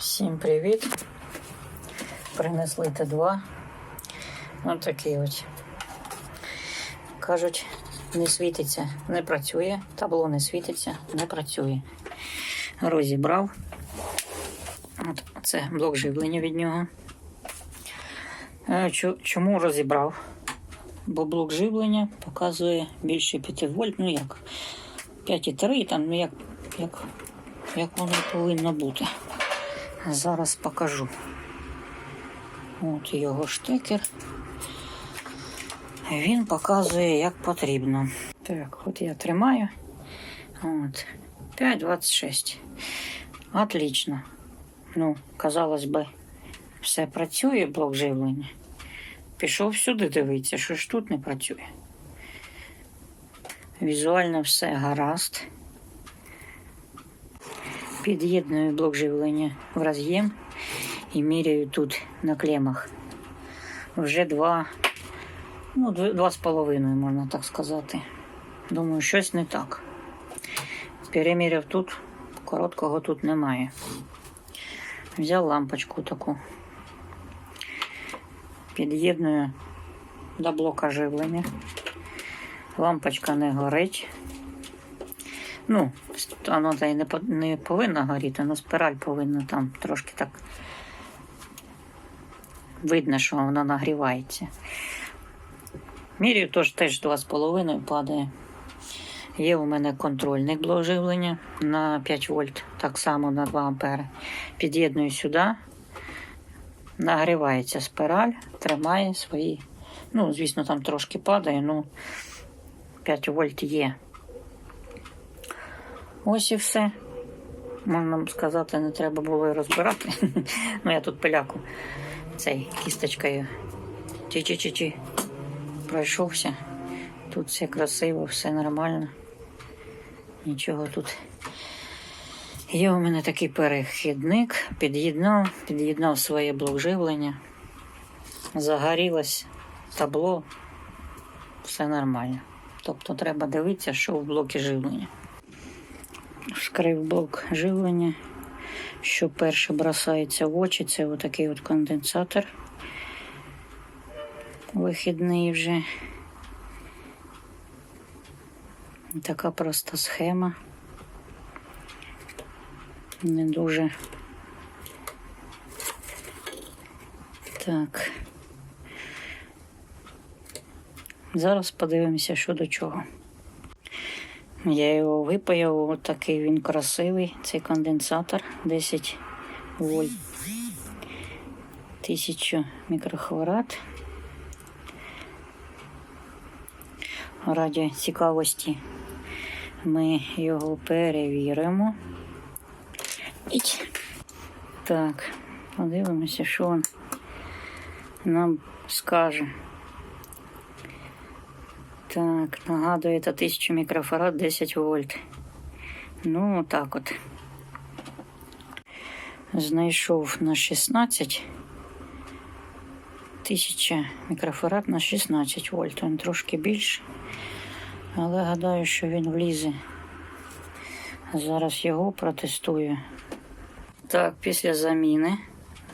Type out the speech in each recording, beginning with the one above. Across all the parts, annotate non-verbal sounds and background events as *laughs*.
Всім привіт! Принесли Т2. Ось такий ось. Кажуть, не світиться, не працює. Табло не світиться, не працює. Розібрав. От це блок живлення від нього. Е, Чому розібрав? Бо блок живлення показує більше 5 вольт, ну як 5,3, там, ну як, як, як воно повинно бути. Зараз покажу. От його штекер. Він показує, як потрібно. Так, от я тримаю. От. 5,26. Отлично. Ну, казалось би, все працює, блок живлення. Пішов сюди дивитися, що ж тут не працює. Візуально все гаразд. Під'єдную блок живлення в роз'єм і міряю тут на клемах. Вже два, ну, дв- два з половиною, можна так сказати. Думаю, щось не так. Переміряв тут, короткого тут немає. Взяв лампочку таку. Під'єдную до блока живлення. Лампочка не горить. Ну, воно й не, не повинно горіти, але спираль повинна там трошки так. Видно, що вона нагрівається. Міряю тож теж 2,5 падає. Є у мене контрольник блок живлення на 5 вольт, так само на 2 ампери. Під'єдную сюди, нагрівається спираль, тримає свої. Ну, звісно, там трошки падає, ну 5 вольт є. Ось і все. Можна сказати, не треба було і розбирати. *laughs* ну, я тут пиляку цей кісточкою. Чи-чи-чи-чи. Пройшовся. Тут все красиво, все нормально. Нічого тут. Є у мене такий перехідник, під'єднав, під'єднав своє блок живлення. Загорілось табло, все нормально. Тобто треба дивитися, що в блокі живлення. Вскрив блок живлення. Що перше бросається в очі, це отакий от конденсатор. Вихідний вже. Така проста схема. Не дуже. Так. Зараз подивимося, що до чого. Я його випаяв, такий він красивий, цей конденсатор 10 вольт. 1000 мікрохварад. Раді цікавості ми його перевіримо. Так, подивимося, що він нам скаже. Так, нагадує, це 1000 мікрофарад 10 вольт. Ну, так от. Знайшов на 16. 1000 мікрофарад на 16 вольт. Він трошки більше. Але гадаю, що він влізе. Зараз його протестую. Так, після заміни.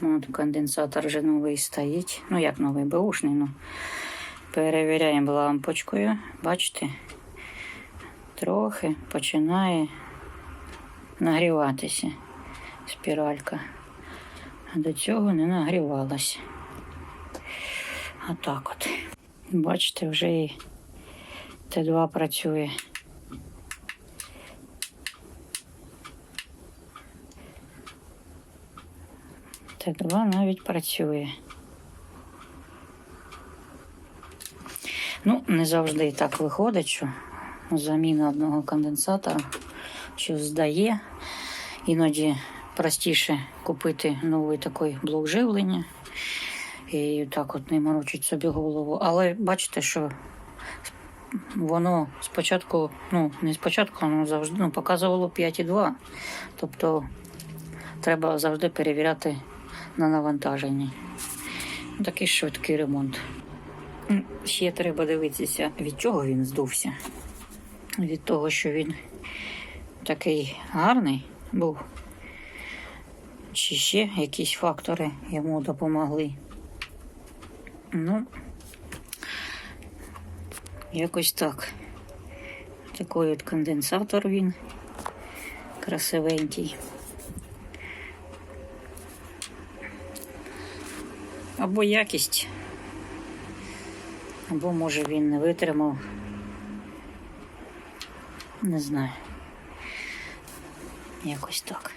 От конденсатор вже новий стоїть. Ну, як новий беушний, ну. Перевіряємо лампочкою. Бачите? Трохи починає нагріватися спіралька. А до цього не нагрівалася. А так от. Бачите, вже і Т2 працює. Т2 навіть працює. Ну, не завжди так виходить, що заміна одного конденсатора що здає. Іноді простіше купити новий такий блок живлення і так от не морочить собі голову. Але бачите, що воно спочатку, ну, не спочатку, воно завжди ну, показувало 5,2. Тобто треба завжди перевіряти на навантаженні. Такий швидкий ремонт. Ще треба дивитися, від чого він здувся. Від того, що він такий гарний був. чи ще якісь фактори йому допомогли. Ну, якось так. Такий от конденсатор він красивенький. Або якість, або може він не витримав. Не знаю. Якось так.